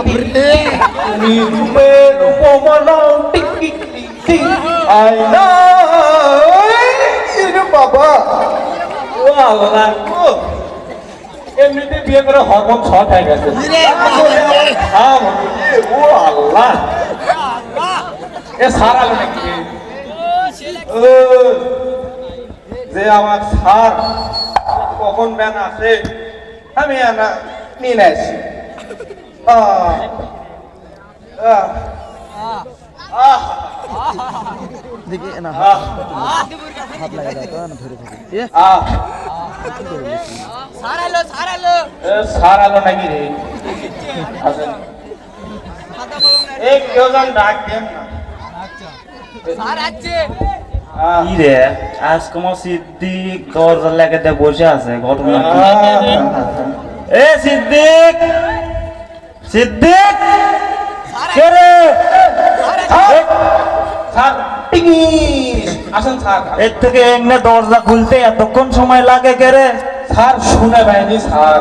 বাপরে নিজমের উপমানা টিকি টিকি আয়না। বাবা। ও আল্লাহ গো। এমনিতে বিয়ে করে হরমোন ছট হয়ে গেছে। ও আল্লাহ। এ সারা নাকি? ও, যে আমার সার কখন ব্যান আসে আমি আনা নিয়ে আসি। দেখি না হাত লাগা দাও না ধরে থাকে এ সারালো সারালো এ সার আলো নাকি রে এই কেউ যেন ডাক দেন না তোমার সিদ্দিক দরজা লাগাতে বসে আছে ঘটনা এ সিদ্দিক! সিদ্দিক! কে রে। আসেন স্যার। এর থেকে এমনি দরজা খুলতে এতক্ষণ সময় লাগে কে রে? স্যার শুনে পাইনি স্যার।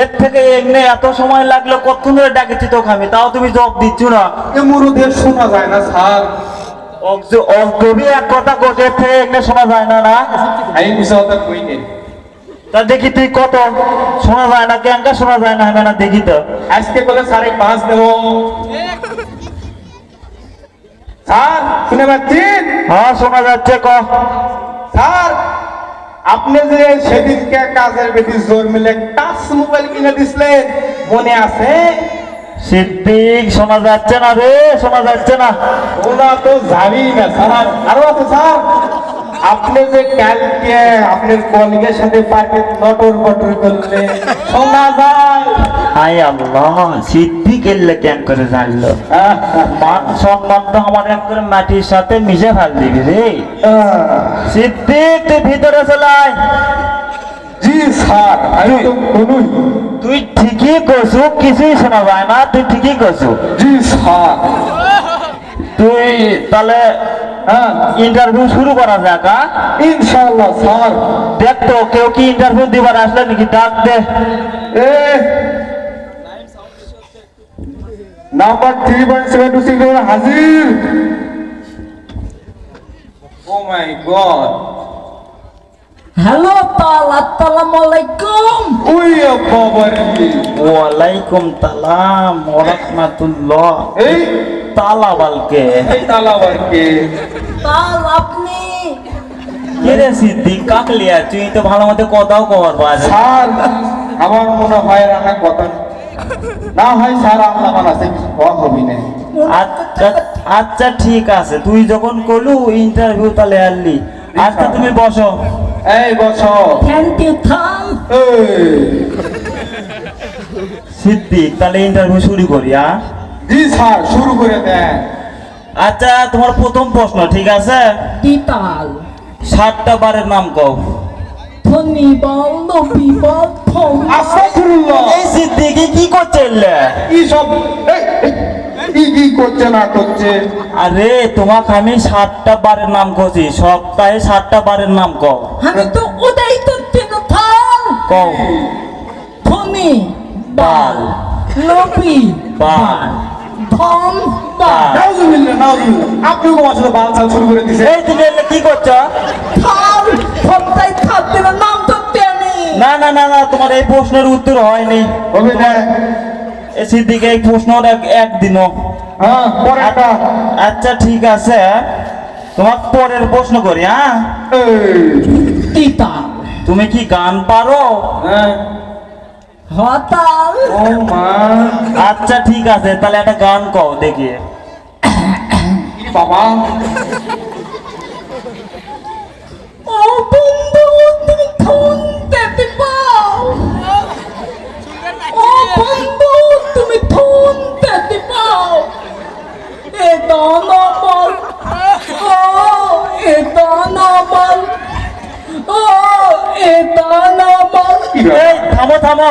এর থেকে এমনি এত সময় লাগল কতক্ষণ ধরে ডাকেছি তোকে আমি? তাও তুমি জব দিচ্ছ না। এ মুরুদের শোনা যায় না স্যার। অগবি এক কথা কোটে এর থেকে এমনি শোনা যায় না না? আমি মিশালটা কই নেই তা দেখি তুই কত? শোনা যায় না কেনকা শোনা যায় না আমি না দেখি তো। আজকে বলে সাড়ে পাঁচ দেব। স্যার শুনে পাচ্ছেন? হ্যাঁ শোনা যাচ্ছে ক। স্যার আপনি যে সেদিনকে কাজের বেটি জোর মিলে টাচ মোবাইল কিনে দিছিলেন মনে আছে? সিদ্দিক শোনা যাচ্ছে না রে শোনা যাচ্ছে না। ওরা তো জানি না স্যার। আরও আছে স্যার। আপনি যে কালকে আপনার কলিগের সাথে পার্কে নটর বটর করলে শোনা যায়। হাই আল্লাহ সিদ্দিক এলে কেন করে জানলো? মান সম্মান তো আমার একবারে মাটির সাথে মিশে ফেল দিবি রে সিদ্দিক তুই ভিতরে চলাই জি স্যার আমি তো বলুন। তুই ঠিকই করছু কিছুই শোনা যায় না তুই ঠিকই করছু জি স্যার। তুই তাহলে হ্যাঁ ইন্টারভিউ শুরু করা যাক হ্যাঁ? ইনশাআল্লাহ স্যার। দেখ তো কেউ কি ইন্টারভিউ দিবার আসলে নাকি ডাক দে। এ number three point seven two six হাজির। ও মাই গড হ্যালো তাল আসসালামু আলাইকুম ওই বাবার ওয়ালাইকুম সালাম ওরহমাতুল্লাহ এই তালাবালকে। এই তালাবারকে তাল আপনি। কে রে সিদ্দিক কাকলিয়া তুই তো ভালো মতো কথাও কবার পারে স্যার আমার মনে হয় কথা না। হয় স্যার কম হবি না। আচ্ছা আচ্ছা ঠিক আছে। তুই যখন করলু ইন্টারভিউ তাহলে আনলি আচ্ছা তুমি বসো। এই বছ থ্যাংক ইউ থাম সিদ্দিক তাহলে ইন্টারভিউ শুরু করি হ্যাঁ জি স্যার শুরু করে দেন। আচ্ছা তোমার প্রথম প্রশ্ন ঠিক আছে? দিতাল সাতটা বারের নাম কও। ধনী বল নবী বল ফোন আস্তাগফিরুল্লাহ। এই সিদ্দিকি কি করছে এলে? কি সব কি কি করছে না করছে? আরে তোমাকে আমি সাতটা বারের নাম কছি সপ্তাহে সাতটা বারের নাম কও। আমি তো ওটাই তো থাল কও। ধনী বাল। নবী বাল। ধন নাউজুবিল্লাহ নাউজুবিল্লাহ। আপনি তোমার সাথে বাল শুরু করে দিছে এই তুমি কি করছ? নাম না না না না তোমার এই প্রশ্নের উত্তর হয়নি। হবে না এই সিদ্দিক এই প্রশ্নর এক- একদিনও। হ্যাঁ পরে আচ্ছা ঠিক আছে। তোমার পরের প্রশ্ন করি হ্যাঁ? এই, তুমি কি গান পারো? হ্যাঁ। হতাল ও মা। আচ্ছা ঠিক আছে তাহলে একটা গান কও দেখি। বাবা। এই থামো থামো।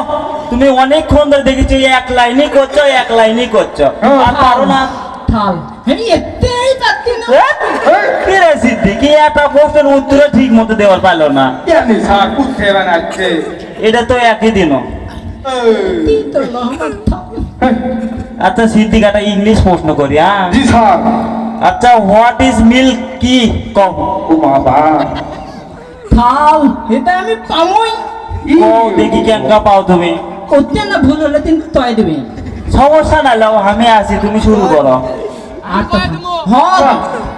তুমি অনেকক্ষণ ধরে দেখেছি এক লাইনই করছ এক লাইনই করছ। আর পারো না। থাল আমি এতেই পাচ্ছি না। এ? সিদ্দিকি একটা প্রশ্নের উত্তর ঠিক মতো দেওয়ার পারল না। জানি স্যার কুত্তে বানাচ্ছে। এটা তো একই দিনও। এই, দিত না আমার থাল আচ্ছা সিদ্দিক একটা ইংলিশ প্রশ্ন করি হ্যাঁ জি স্যার। আচ্ছা হোয়াট ইজ মিল্ক কি? কম। ও বাবা থাল এটা আমি পামই। ও দেখি কেঙ্কা পাও তুমি। ভুল হলে কিন্তু তয় দেবে। সমস্যা না লাও আমি আছি তুমি শুরু করো।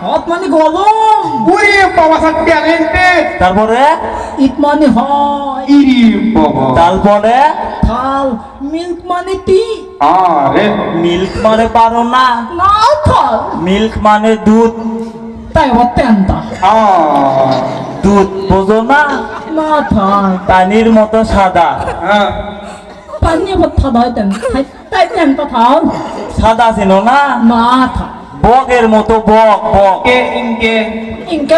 হত মানে গলম। উরি বাবা স্যার ট্যালেন্টেড তারপরে? ইট মানে হয়। ইরি বাবা। তারপরে? থাল মিল্ক মানে টি। আরে মিল্ক মানে পারো না। না থাল। মিল্ক মানে দুধ। তাই অত্যন্ত। আ দুধ বোঝো না? পানির মতো সাদা। হ্যাঁ। পানি কথা হয় তেন তাই তাই তেন তো সাদা ছিল না? থাল বগের মতো বক বক। কে ইনকে। ইনকে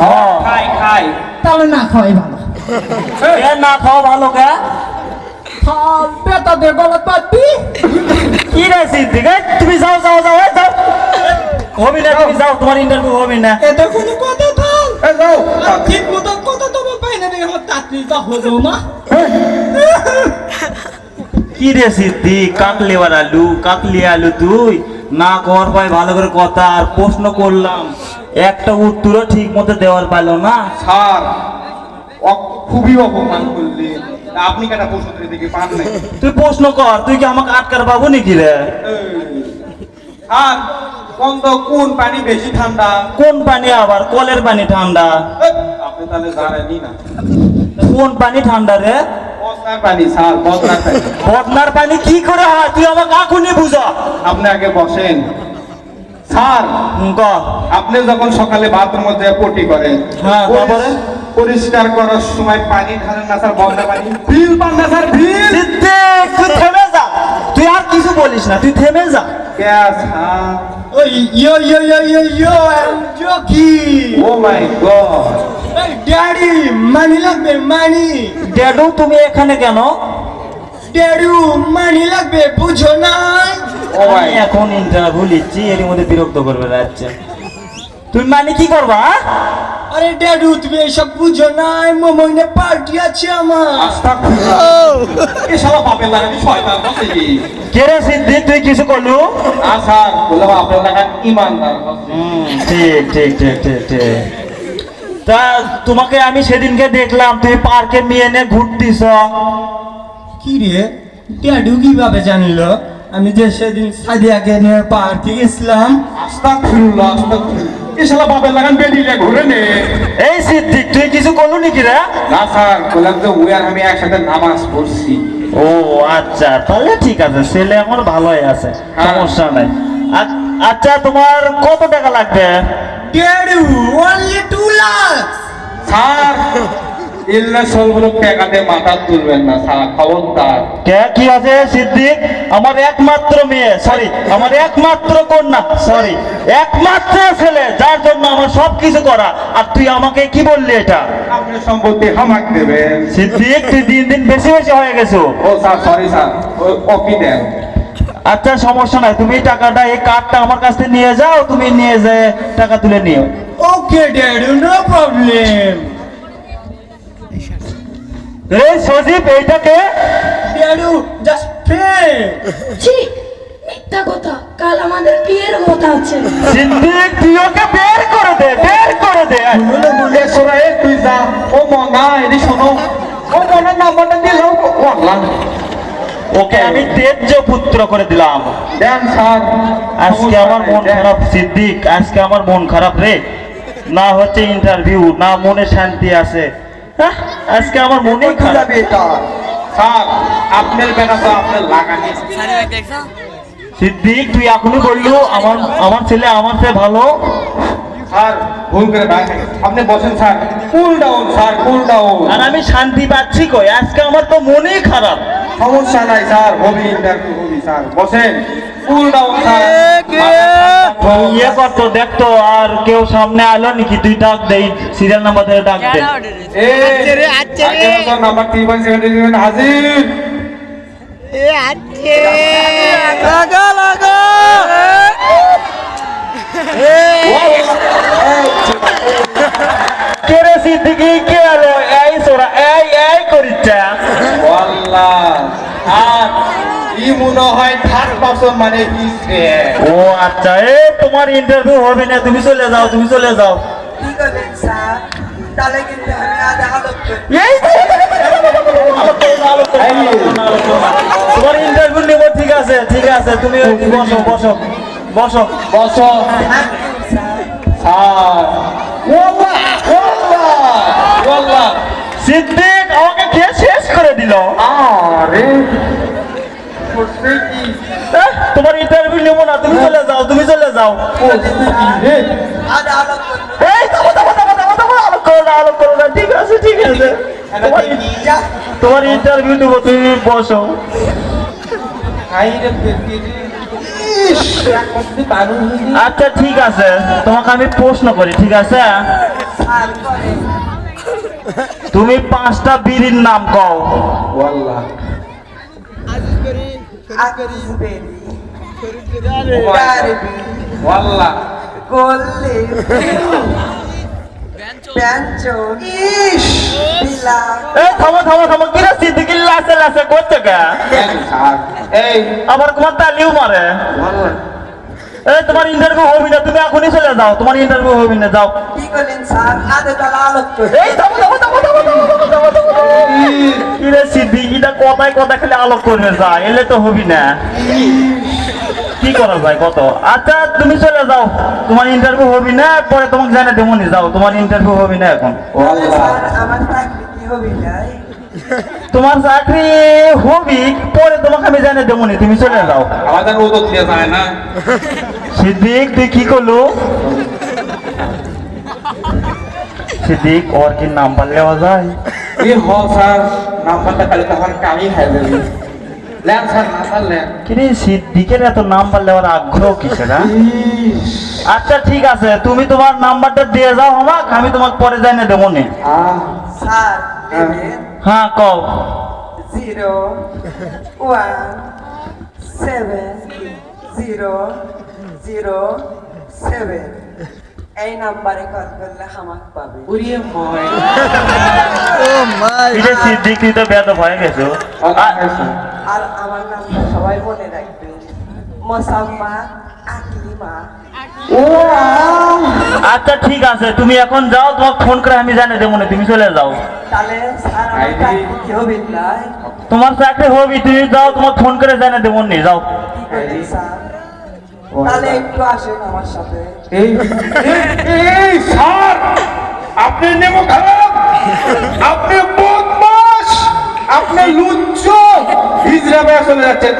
হ্যাঁ। খাই খাই। তাহলে না খাওয়াই ভালো। এ না খাওয়া ভালো কে? গলত পাতবি কি রে সিদ্দিক? তুমি যাও যাও যাও যাও। হবি না তুমি যাও। তোমার ইন্টারভিউ হবি না। এটা কোনো কথা ঠিক মতো কথা তো পাই না দেখে আমার তাড়াতাড়ি হলো না কি রে কাকলি আলু কাকলি আলু তুই না কর ভাই ভালো করে কথা আর প্রশ্ন করলাম। একটা উত্তরও ঠিক মতো দেওয়ার পাইলো না। স্যার খুবই অপমান করলেন আপনি কেন প্রশ্ন দিকে পান নাই? তুই প্রশ্ন কর তুই কি আমাকে আটকার পাবো নাকি রে? আর কোন কোন পানি বেশি ঠান্ডা? কোন পানি আবার কলের পানি ঠান্ডা? তাহলে জানেনই না কোন পানি ঠান্ডা রে? বদনার পানি স্যার বদনার পানি। বদনার পানি কি করে হয়? তুই আমাকে এখনই বুঝা। আপনি আগে বসেন। স্যার আপনি যখন সকালে বাথরুম মধ্যে পটি করেন হ্যাঁ, তারপরে? পরিষ্কার করার সময় পানি ঢালেন না স্যার পানি। বিল পান না স্যার সিদ্দিক তুই থেমে যা। তুই আর কিছু বলিস না তুই থেমে যা। কে sir? Oi, yo, yo, yo, yo, I'm joking. Daddy, money লাগবে money. ড্যাডু তুমি এখানে কেন? ড্যাডু মানি লাগবে বুঝো ও আমি এখন ইন্টারভিউ লিখছি এর মধ্যে বিরক্ত করবে যাচ্ছে। তুমি মানে কি করবা? আরে ড্যাডু তুমি এসব বুঝো নাই মোমনে পার্টি আছে আমার। এ শালা বাপের লাগানি শয়তান কে রে সিদ্দিক তুই কিছু করলু? না স্যার বললাম আপনার লাগা ইমানদার হুম, ঠিক ঠিক ঠিক ঠিক ঠিক। তা তোমাকে আমি সেদিনকে দেখলাম তুমি পার্কে নিয়ে নিয়ে ঘুরতিস কি রে? ড্যাডু কীভাবে জানলো? আমি যে সেদিন সাদিয়াকে নিয়ে পার্টি গেছিলাম। আস্তাগফিরুল্লাহ আস্তাগফিরুল্লাহ। এ শালা বাপের লাগান বেরিয়ে ঘুরে নে। এই সিদ্দিক তুই কিছু করলু নাকি রে? না স্যার বললাম যে ওই আর আমি একসাথে নামাজ পড়ছি। ও আচ্ছা তাহলে ঠিক আছে ছেলে আমার ভালোই আছে হ্যাঁ। সমস্যা নাই। আচ্ছা তোমার কত টাকা লাগবে? অনলি টু স্যার মাথা তুলবেন না স্যার খবরদার। কে কি আছে সিদ্দিক? আমার একমাত্র মেয়ে সরি আমার একমাত্র কন্যা সরি একমাত্র ছেলে যার জন্য আমার সব কিছু করা। আর তুই আমাকে কি বললি এটা? আপনি সম্পত্তি হামাক দেবেন। সিদ্দিক তুই দিন দিন বেশি বেশি হয়ে গেছো। ও স্যার সরি স্যার কপি দেন? আচ্ছা সমস্যা নাই। তুমি টাকাটা এই কার্ডটা আমার কাছ থেকে নিয়ে যাও তুমি নিয়ে যেয়ে টাকা তুলে নিও। ওকে ড্যাডু নো প্রবলেম এই সজীব এইটাকে ড্যাডু জাস্ট পে ছি মিথ্যা কথা। কাল আমাদের বিয়ের কথা আছে। সিদ্দিক তুই ওকে বের করে দে বের করে দে। এ সোরা এ তুই যা। ও মঙ্গা এদি শোনো। ও মনার নাম্বারটা দিল ও আল্লাহ ওকে। আমি তেজ্য পুত্র করে দিলাম। দেন স্যার। আজকে আমার মন খারাপ সিদ্দিক আজকে আমার মন খারাপ রে। না হচ্ছে ইন্টারভিউ না মনে শান্তি আছে। হ্যাঁ, আজকে আমার মনেই খারাপ। এটা? স্যার আপনার বেটা তো আপনার লাগানি। সিদ্দিক তুই এখনই বললু আমার আমার ছেলে আমার চেয়ে ভালো। স্যার ভুল করে আপনি বসেন sir. Cool down sir cool down আর আমি শান্তি পাচ্ছি কই? আজকে আমার তো মনেই খারাপ। সমস্যা নাই স্যার। হবি ইন্টারভিউ হবি স্যার। বসেন। ডাউন ইয়ে করতো দেখতো আর কেউ সামনে আলো নাকি তুই ডাক দেই। সিরিয়াল নাম্বার ধরে ডাক দে। এ নাম্বার থ্রি পয়েন্ট সেভেন হাজির কে রে সিদ্দিকি? কে আলো এই সোরা এই এই করিচ্ছা। মনে হয় থার্ড পারসন মানে ও আচ্ছা এ তোমার ইন্টারভিউ হবে না তুমি চলে যাও তুমি চলে যাও। ঠিক আছে ঠিক আছে ঠিক আছে তুমি বসো বসো বসো। বসো। সিদ্দিক আমাকে কে শেষ করে দিল? আরে তোমার ইন্টারভিউ নেব না তুমি চলে যাও তুমি চলে যাও। তোমার ইন্টারভিউ নেব তুমি বসো। আচ্ছা ঠিক আছে তোমাকে আমি প্রশ্ন করি ঠিক আছে? তুমি পাঁচটা বিড়ির নাম কও। أكبري قاربي والله থামো থামো থামো। কিরা সিদ্দিকি লাসে লাসে করতে গা এই আবার কোন তালিও মারে। তোমার ইন্টারভিউ হবে না তুমি এখনই চলে যাও তোমার ইন্টারভিউ হবে না যাও। কি করলেন স্যার? আদে দালালত এটা কথায় কথা আলোক করবে যা এলে তো না। কি করা যায় কত? আচ্ছা তুমি চলে যাও। তোমার ইন্টারভিউ হবি না পরে তোমাকে জানা দেবো যাও। তোমার ইন্টারভিউ হবি না এখন। আমার চাকরি কি তোমার চাকরি হবি পরে তোমাকে আমি জানিয়ে দেবো নি তুমি চলে যাও। আমাদের ও তো দিয়ে যায় না। সিদ্দিক তুই কি করল? সিদ্দিক ওর কি নাম্বার নেওয়া যায়? এই হ স্যার নাম্বারটা খালি তো আমার কামি খাই দেবে লেন স্যার নাম্বার লেন কিরে সিদ্দিকের এত নাম্বার নেওয়ার আগ্রহ কিসের হ্যাঁ? আচ্ছা ঠিক আছে তুমি তোমার নাম্বারটা দিয়ে যাও আমাকে আমি তোমাকে পরে জানিয়ে দেবো নি। স্যার নেবেন হ্যাঁ কও। Zero one seven zero zero seven. এই নাম্বারে কল করলে আমাকে পাবে। উড়িয়ে ময় ও মাই কিরে সিদ্দিক তুই তো বেদ হয়ে গেছো। আ- আর আমার নামটা সবাই মনে রাখবে। মোসাম্মা আকলিমা। আচ্ছা ঠিক আছে তুমি এখন যাও তোমাকে ফোন করে আমি জানিয়ে দেবো না তুমি চলে যাও। তোমার চাকরি হবি তুমি যাও তোমাকে ফোন করে জানিয়ে দেবো নি যাও। কি করবেন স্যার। তাহলে একটু আসেন আমার সাথে। এই এই স্যার আপনি নেমো খারাপ। আপনি বদমাস আপনি লুচ্চ হিজরা বেড়া চলে যাচ্ছেন।